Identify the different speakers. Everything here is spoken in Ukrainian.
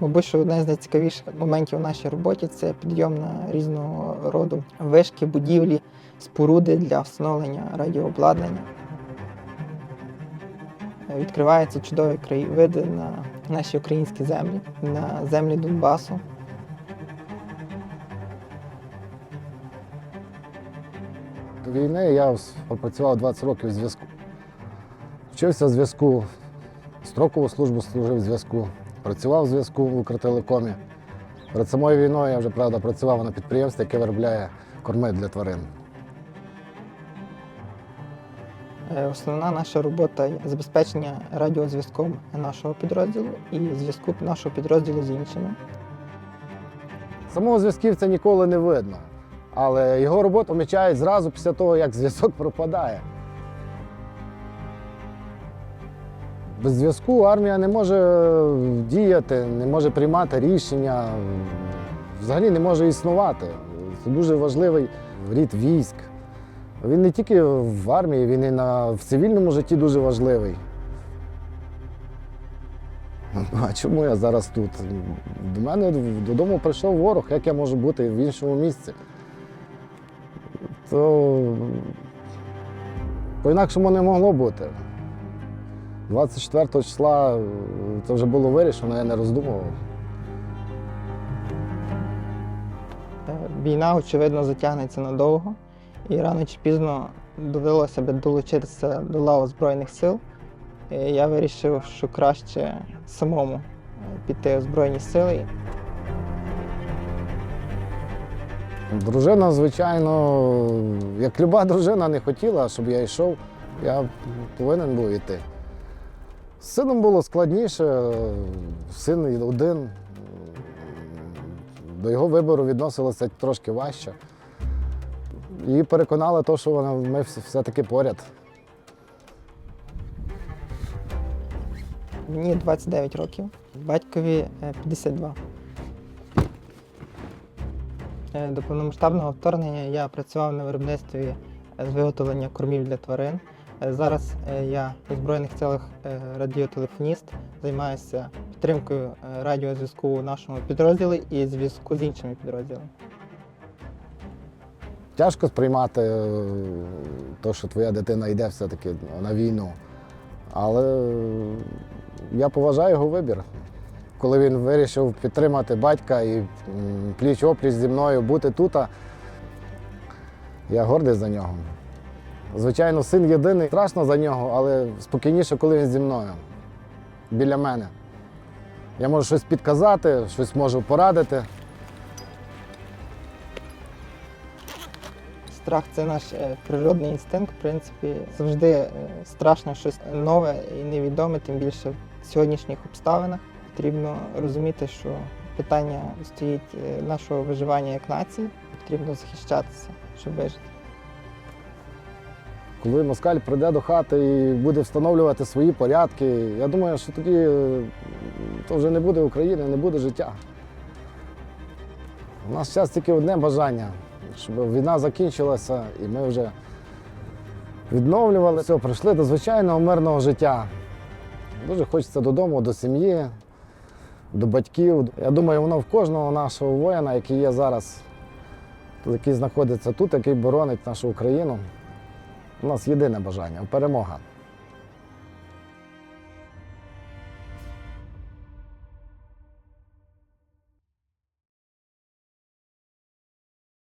Speaker 1: Мабуть, що одне з найцікавіших моментів у нашій роботі це підйом на різного роду вишки, будівлі, споруди для встановлення радіообладнання. Відкриваються чудові краєвиди на наші українські землі, на землі Донбасу.
Speaker 2: До війни я попрацював 20 років у зв'язку. Вчився в зв'язку, строкову службу служив в зв'язку, працював в зв'язку в Укртелекомі. Перед самою війною я вже правда працював на підприємстві, яке виробляє корми для тварин.
Speaker 1: Е, Основна наша робота забезпечення радіозв'язком нашого підрозділу і зв'язку нашого підрозділу з іншими.
Speaker 2: Самого зв'язківця ніколи не видно, але його роботу помічають зразу після того, як зв'язок пропадає. Без зв'язку армія не може діяти, не може приймати рішення, взагалі не може існувати. Це дуже важливий рід військ. Він не тільки в армії, він і на, в цивільному житті дуже важливий. А чому я зараз тут? До мене додому прийшов ворог, як я можу бути в іншому місці. То по-інакшому не могло бути. 24 числа е, це вже було вирішено, я не роздумував.
Speaker 1: Війна, очевидно, затягнеться надовго, і рано чи пізно довелося б долучитися до лав Збройних сил. Е, Я вирішив, що краще самому е, піти у Збройні сили.
Speaker 2: Дружина, звичайно, як люба дружина не хотіла, щоб я йшов, я повинен був йти. З сином було складніше, син один. До його вибору відносилося трошки важче. Її переконали, то, що вона, ми все-таки поряд.
Speaker 1: Мені 29 років, батькові е, 52. Е, До повномасштабного вторгнення я працював на виробництві е, з виготовлення кормів для тварин. Е, Зараз е, я у Збройних силах е, радіотелефоніст, займаюся підтримкою радіозв'язку у нашому підрозділі і зв'язку з іншими підрозділами.
Speaker 2: Тяжко сприймати те, що твоя дитина йде все-таки на війну. Але я поважаю його вибір. Коли він вирішив підтримати батька і пліч-опліч зі мною бути тут, я гордий за нього. Звичайно, син єдиний, страшно за нього, але спокійніше, коли він зі мною, біля мене. Я можу щось підказати, щось можу порадити.
Speaker 1: Страх це наш е, природний інстинкт. В принципі, завжди е, страшно щось нове і невідоме, тим більше в сьогоднішніх обставинах. Потрібно розуміти, що питання стоїть е, нашого виживання як нації. Потрібно захищатися, щоб вижити.
Speaker 2: Коли москаль прийде до хати і буде встановлювати свої порядки, я думаю, що тоді е, то вже не буде України, не буде життя. У нас зараз тільки одне бажання, щоб війна закінчилася і ми вже відновлювали все, прийшли до звичайного мирного життя. Дуже хочеться додому, до сім'ї, до батьків. Я думаю, воно в кожного нашого воїна, який є зараз, який знаходиться тут, який боронить нашу Україну. У нас єдине бажання перемога.